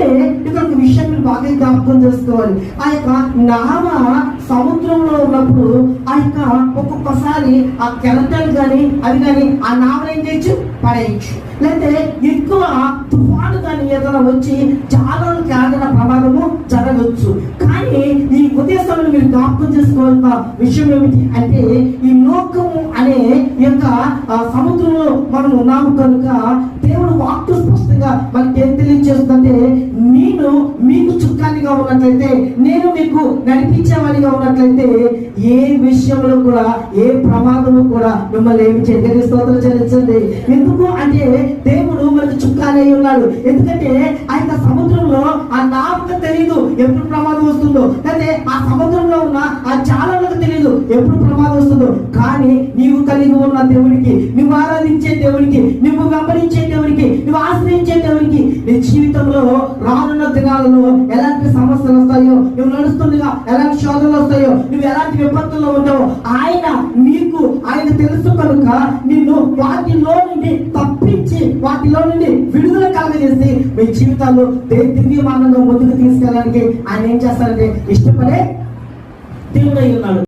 అయితే ఇక్కడ ఒక విషయం మీరు బాగా జ్ఞాపకం చేసుకోవాలి. ఆ యొక్క నావ సముద్రంలో ఉన్నప్పుడు ఆ యొక్క ఒక్కొక్కసారి ఆ కెరటలు కానీ అవి కానీ ఆ నావను ఏం చేయొచ్చు? పడేయచ్చు. లేకపోతే ఎక్కువ తుఫాను కానీ ఏదైనా వచ్చి చాలా ఆగిన ప్రమాదము జరగవచ్చు కానీ ఈ ఉద్దేశంలో మీరు జ్ఞాపకం చేసుకోవాల్సిన విషయం ఏమిటి అంటే ఈ లోకము అనే యొక్క సముద్రంలో మనం ఉన్నాము కనుక దేవుడు ఉన్నట్లయితే నేను మీకు నడిపించేవాడిగా ఉన్నట్లయితే ఏ విషయంలో కూడా ఏ ప్రమాదము కూడా మిమ్మల్ని ఏమి చెందని స్తోత్రం చెల్లించండి. ఎందుకు అంటే దేవుడు మనకు చుక్కాలై ఉన్నాడు. ఎందుకంటే ఆ యొక్క సముద్రంలో ఆ నావకు తెలియదు ఎప్పుడు ప్రమాదం వస్తుందో. అంటే ఆ సముద్రంలో ఉన్న ఆ జాలకు తెలియదు ఎప్పుడు ప్రమాదం వస్తుందో. కానీ నీవు కలిగి ఉన్న దేవుడికి నువ్వు ఆరాధించే దేవుడికి నువ్వు వెంబడించే దేవుడికి నువ్వు ఆశ్రయించే దేవుడికి నీ జీవితంలో రానున్న దినాలలో ఎలాంటి సమస్యలు నువ్వు ఎలాంటి శోధనలు వస్తాయో నువ్వు ఎలాంటి విపత్తుల్లో ఉంటావో ఆయన నీకు ఆయన తెలుసు కనుక నిన్ను వాటిలో నుండి తప్పించి వాటిలో నుండి విడుదల కలగజేసి మీ జీవితాల్లో దే- దివ్యమానంగా ముందుకు తీసుకెళ్ళడానికి ఆయన ఏం చేస్తారంటే ఇష్టపడే దేవుడై ఉన్నాడు.